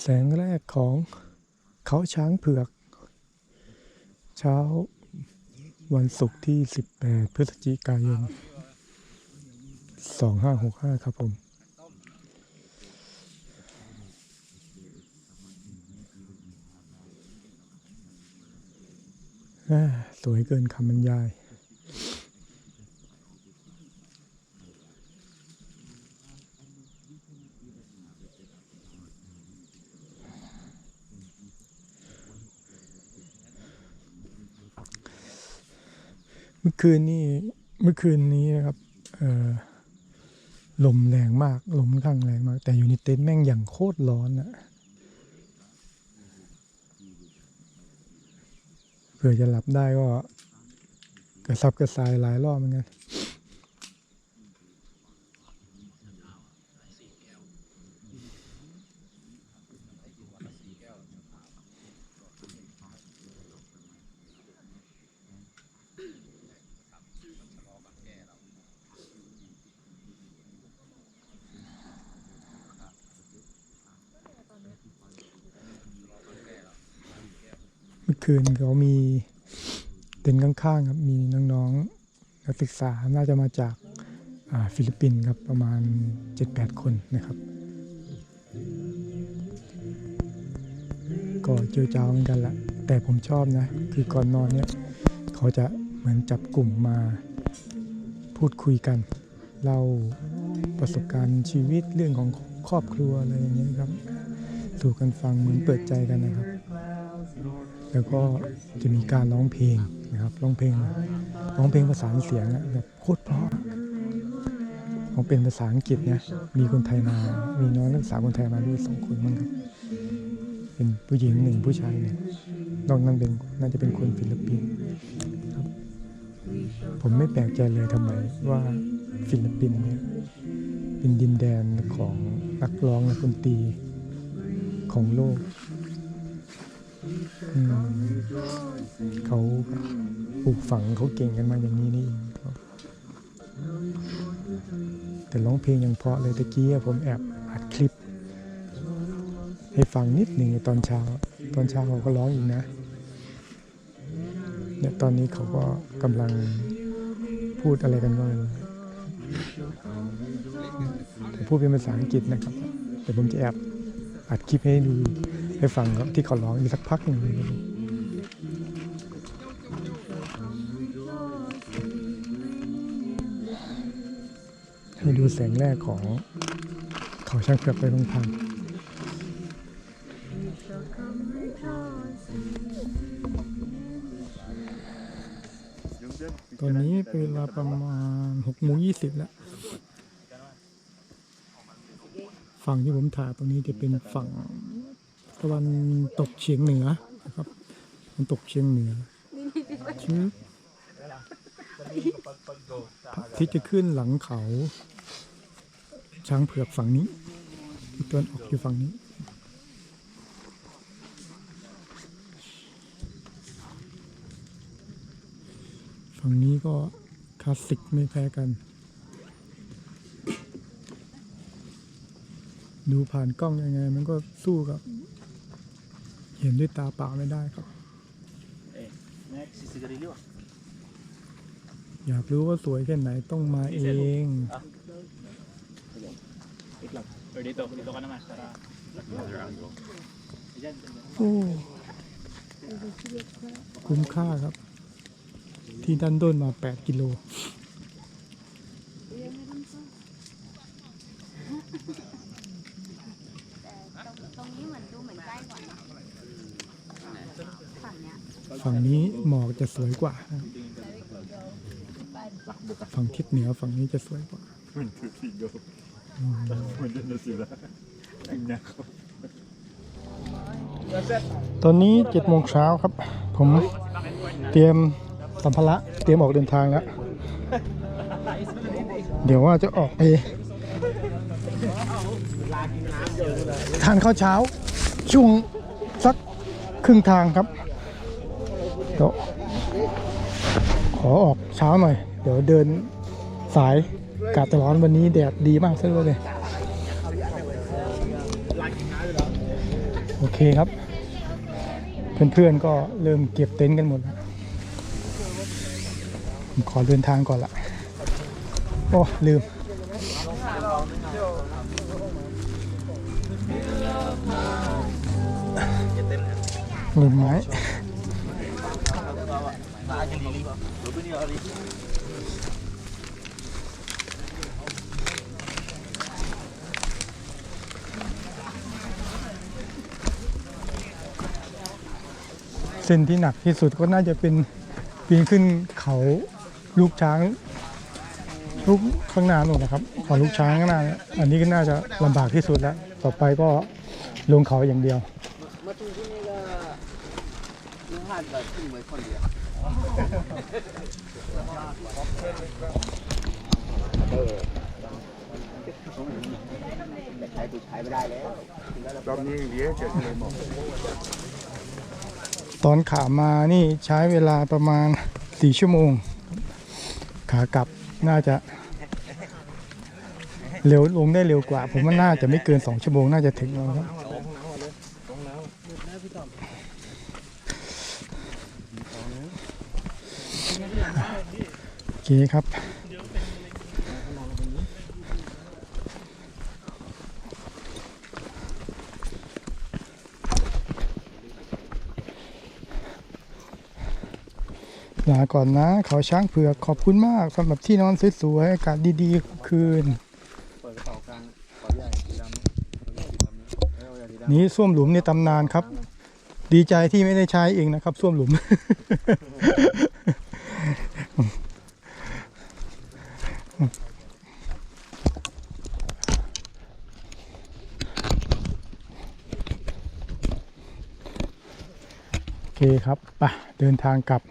แสงแรกของเขาช้างเผือก เช้าวันศุกร์ที่ 18 พฤศจิกายน 2565 ครับผมสวยเกินคำบรรยาย เมื่อคืนนี้เมื่อคืนนี้นะครับเออลมแรงมาก ลมค้างแรงมาก แต่อยู่ในเต็นท์แม่งอย่างโคตรร้อนอะเผื่อจะหลับได้ก็กระซับกระซายหลายรอบเหมือนกัน เมื่อคืนเขามีเต็นท์ข้างๆครับมีน้องๆนักศึกษาน่าจะมาจากาฟิลิปปินส์ครับประมาณ 7-8 คนนะครับ ก็เจียวจ้าเหมือนกันละแต่ผมชอบนะ คือก่อนนอนเนี่ย เขาจะเหมือนจับกลุ่มมาพูดคุยกันเล่าประสบการณ์ชีวิตเรื่องของครอบครัวอะไรอย่างเงี้ยครับสู่กันฟังเหมือนเปิดใจกันนะครับ แล้วก็จะมีการร้องเพลงนะครับร้องเพลงร้องเพลงประสาเสียงแบบโคตรเพราะร้องเป็นภาษาอังกฤษนะมีคนไทยมา มีน้องนักศึกษาคนไทยมาด้วยสองคนมั้งครับ เป็นผู้หญิงหนึ่งผู้ชายหนึ่งนอกนั้นเป็นน่าจะเป็นคนฟิลิปปินส์ครับ ผมไม่แปลกใจเลยทำไมว่าฟิลิปปินส์เนี่ยเป็นดินแดนของนักร้องนักดนตรีของโลก เขาปลูกฝังเขาเก่งกันมาอย่างนี้นี่แต่ร้องเพลงยังเพราะเลยตะกี้ผมแอบอัดคลิป ให้ฟังนิดหนึ่งตอนเช้า ตอนเช้าเขาก็ร้องอีกนะเนี่ยตอนนี้เขาก็กำลังพูดอะไรกันก็ไม่รู้แต่พูดเป็นภาษาอังกฤษนะครับ แต่ผมจะแอบอัดคลิปให้ดู ให้ฟังครับที่เขาร้องอยู่สักพักหนึ่งให้ดูแสงแรกของเขาช่างเผือกไปพังๆตอนนี้เป็นเวลาประมาณหกโมงยี่สิบแล้ว ฝั่งที่ผมถ่ายตรงนี้จะเป็นฝั่ง ตะวันตกเฉียงเหนือนะครับตะวันตกเฉียงเหนือชื่อพระอาที่จะขึ้นหลังเขา ช้างเผือกฝั่งนี้ทิศตะวันออกอยู่ฝั่งนี้ฝั่งนี้ก็คลาสสิกไม่แพ้กัน ดูผ่านกล้องยังไง มันก็สู้กับ เห็นด้วยตาเปล่าไม่ได้ครับ อยากรู้ว่าสวยแค่ไหนต้องมาเอง โอ้คุ้มค่าครับ ที่ดันด้นมา 8 กิโล ตรงนี้เหมือนดูเหมือนใกล้กว่านะฝั่งเนี้ย ฝั่งนี้หมอกจะสวยกว่า ฝั่งทิศเหนือฝั่งนี้จะสวยกว่าตอนนี้เจ็ดโมงเช้าครับ ผมเตรียมสัมภาระเตรียมออกเดินทางแล้ว เดี๋ยวว่าจะออกไปทานข้าวเช้า ช่วงสักครึ่งทางครับ เดี๋ยวขอออกเช้าหน่อย เดี๋ยวเดินสายกาดจะร้อนวันนี้แดดดีมากซะด้วยเลยโอเคครับ เพื่อนๆก็เริ่มเก็บเต็นท์กันหมดแล้วผมขอเดินทางก่อนละโอ้ ลืม ลืมไม้ เส้นที่หนักที่สุดก็น่าจะเป็นปีนขึ้นเขาลูกช้างลูกข้างหน้าหนูนนะครับขาลูกช้างข้างหน้าเนี่ยอันนี้ก็น่าจะลำบากที่สุดแล้ว ต่อไปก็ลงเขาอย่างเดียว มาถึงที่นี่ก็ลุงหาดก็ขึ้นไว้คนเดียวแต่ใช้กูใช้ไม่ได้แล้วตอนขามานี่ใช้เวลาประมาณสี่ชั่วโมง ขากลับน่าจะ เร็วลงได้เร็วกว่า ผมว่าน่าจะไม่เกินสองชั่วโมงน่าจะถึงแล้วครับ เคครับลาก่อนนะ เขาช้างเผือกขอบคุณมากสำหรับที่นอนสวยๆอากาศดีๆคืนเปิดกระเป๋ากลางขอใหญ่สีดำสีดำแล้วอย่าสีดำนี้ส้วมหลุมในตำนานครับ ดีใจที่ไม่ได้ใช้เองนะครับส้วมหลุม เคครับไปเดินทางกลับ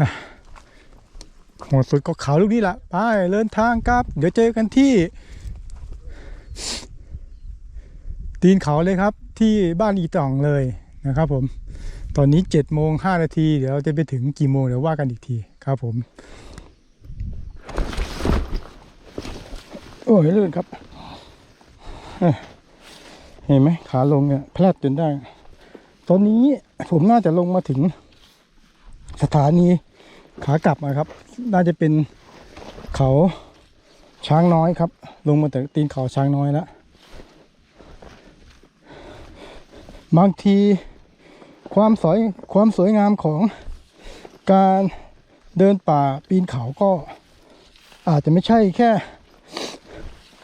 อะของสุดก็เขาลูกนี้ละไปเดินทางกลับ เดี๋ยวเจอกันที่ ตีนเขาเลยครับ ที่บ้านอีต่องเลยนะครับ ผม ตอนนี้7จ็ดโมงห้านาทีเดี๋ยวเราจะไปถึงกี่โมงเดี๋ยวว่ากันอีกทีครับผม โอ้ยลื่นครับ เห็นไหมขาลงเนี่ยแพลดจนได้ ตอนนี้ผมน่าจะลงมาถึงสถานีขากลับนะครับ น่าจะเป็นเขาช้างน้อยครับ ลงมาถึงตีนเขาช้างน้อยแล้ว บางทีความสวยความสวยงามของการเดินป่าปีนเขาก็อาจจะไม่ใช่แค่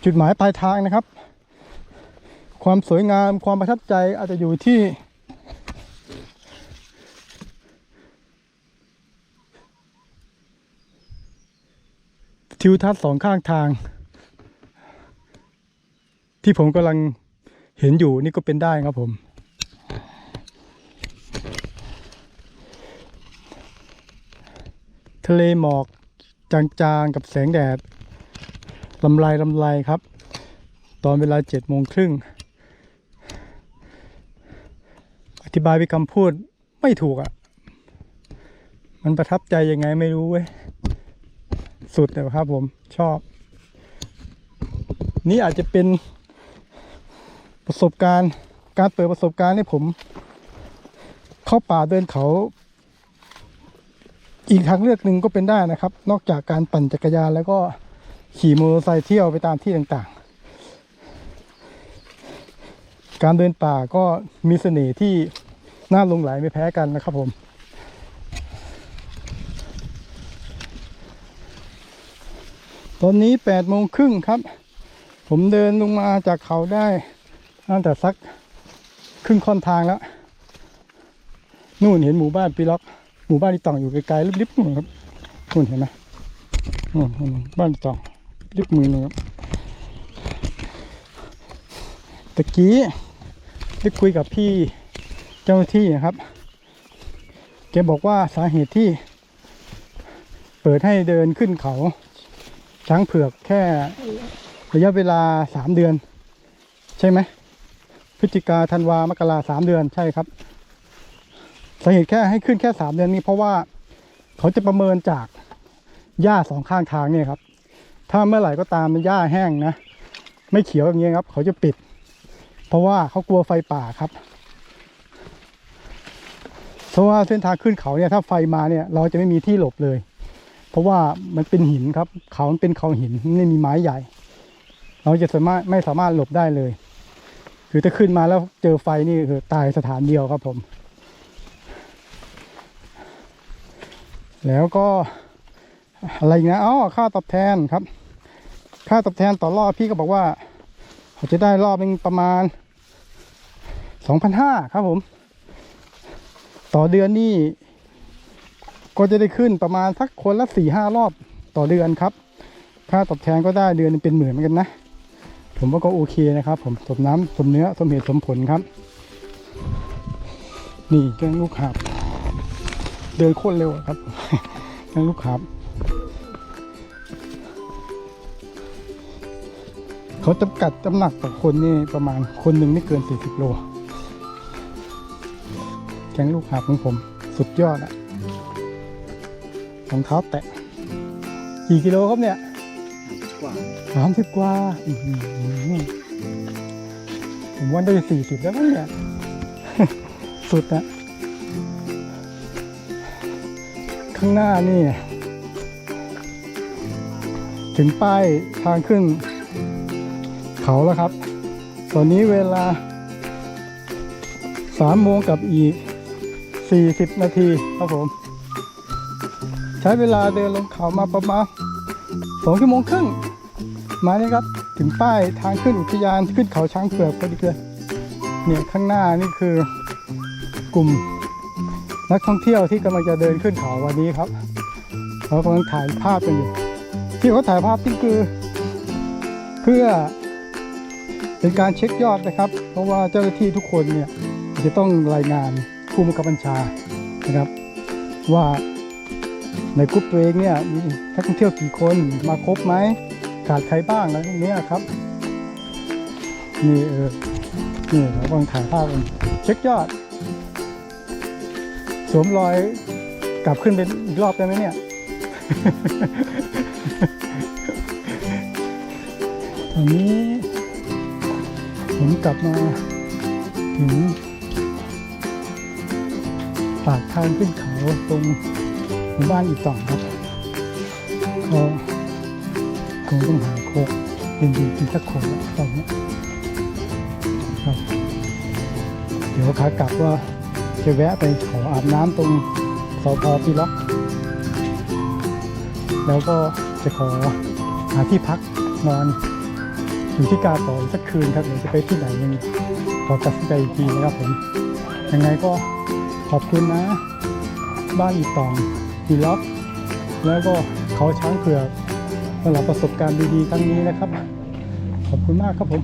จุดหมายปลายทางนะครับ ความสวยงามความประทับใจอาจจะอยู่ที่ ทิวทัศน์สองข้างทาง ที่ผมกำลังเห็นอยู่นี่ก็เป็นได้ครับผม ทะเลหมอกจางๆกับแสงแดดลำไรลำไรครับ ตอนเวลาเจ็ดโมงครึ่ง อธิบายเป็นคำพูดไม่ถูกอะ่ะ มันประทับใจยังไงไม่รู้เว้ย สุดเลยครับผมชอบ นี่อาจจะเป็นประสบการณ์การเปิดประสบการณ์ให้ผม เข้าป่าเดินเขา อีกทางเลือกหนึ่งก็เป็นได้นะครับ นอกจากการปั่นจักรยานแล้วก็ขี่มอเตอร์ไซค์เที่ยวไปตามที่ต่างๆ การเดินป่าก็มีเสน่ห์ที่น่าหลงไหลไม่แพ้กันนะครับผม ตอนนี้แปดโมงครึ่งครับ ผมเดินลงมาจากเขาได้ตั้งแต่สักครึ่งค่อนทางแล้ว นู่นเห็นหมู่บ้านปีล็อก หมู่บ้านที่ต่องอยู่ไกลๆลิบๆนู่นครับนู่นเห็นไหมนู่นบ้านต่องลิบมือนู่นครับตะกี้ได้คุยกับพี่เจ้าหน้าที่นะครับแกบอกว่าสาเหตุที่ เปิดให้เดินขึ้นเขา ช้างเผือกแค่ระยะเวลาสามเดือน ใช่ไหมพฤศจิกาธันวามกราสามเดือนใช่ครับสาเหตุแค่ให้ขึ้นแค่สามเดือนนี้เพราะว่าเขาจะประเมินจากหญ้าสองข้างทางเนี่ยครับ ถ้าเมื่อไหร่ก็ตามมันหญ้าแห้งนะ ไม่เขียวอย่างเงี้ยครับ เขาจะปิด เพราะว่าเขากลัวไฟป่าครับเพราะว่าเส้นทางขึ้นเขาเนี่ยถ้าไฟมาเนี่ย เราจะไม่มีที่หลบเลย ราะว่ามันเป็นหินครับเขามันเป็นเขาหินไม่มีไม้ใหญ่ เราจะสามารถไม่สามารถหลบได้เลย คือถ้าขึ้นมาแล้วเจอไฟนี่คือตายสถานเดียวครับผม แล้วก็อะไรนะอ๋อค่าตอบแทนครับ ค่าตอบแทนต่อรอบพี่ก็บอกว่าเขาจะได้รอบหนึงประมาณ2,500ครับผม ต่อเดือนนี่ ก็จะได้ขึ้นประมาณสักคนละสี่ห้ารอบต่อเดือนครับ ค่าตอบแทนก็ได้เดือนเป็นหมื่นเหมือนกันนะ ผมว่าก็โอเคนะครับ ผมสมน้ำสมเนื้อสมเหตุสมผลครับ นี่แกงลูกหาบเดินโคตรเร็วครับแกงลูกหาบเขาจำกัดน้ำหนักต่อคนนี่ประมาณคนหนึ่งไม่เกิน 40 โลแกงลูกหาบของผมสุดยอดอะ รองเท้าแตะ กี่กิโลครับเนี่ยกว่าสามสิบกว่าอื้อหือผมว่าได้สี่สิบแล้วมั้งเนี่ย สุดอะข้างหน้านี่ ถึงป้ายทางขึ้น เขาแล้วครับ ตอนนี้เวลาสามโมงกับอีกสี่สิบนาทีครับผมใช้เวลาเดินลงเขามาประมาณสองชั่วโมงครึ่งมาเนี่ยครับถึงป้ายทางขึ้นอุทยานขึ้นเขาช้างเผือกพอดีเลยเนี่ยข้างหน้านี่คือกลุ่มนักท่องเที่ยวที่กำลังจะเดินขึ้นเขาวันนี้ครับเขากำลังถ่ายภาพกันอยู่ ที่เขาถ่ายภาพนี่คือ เพื่อเป็นการเช็คยอดนะครับ เพราะว่าเจ้าหน้าที่ทุกคนเนี่ยจะต้องรายงานผู้บังคับบัญชานะครับ ว่า ในกลุ่มตัวเองเนี่ยมีนักท่องเที่ยวกี่คนมาครบไหมขาดใครบ้างอะไรพวกนี้ครับนี่เออนี่เราลังถ่ายภาพกันเช็คยอด สวมรอยกลับขึ้นเป็นอีกรอบได้ไหมเนี่ย ตอนนี้ผมกลับมาถึงปากทางขึ้นเขาตรง หมู่บ้านอีกต่องครับก็คงต้องหาโคกเป็นดีกินสักโคกแล้วตอนนี้ครับเดี๋ยวขากลับว่าจะแวะไปขออาบน้ำตรงสพปีล็อก แล้วก็จะขอหาที่พักนอนอยู่ที่กาต่อสักคืนครับเดี๋ยวจะไปที่ไหนยังขอตัดสินใจอีกทีนะครับผมยังไงก็ขอบคุณนะ บ้านอีตอง ปีล็อกแล้วก็เขาช้างเผือกสำหรับประสบการณ์ดีๆครั้งนี้นะครับ ขอบคุณมากครับผม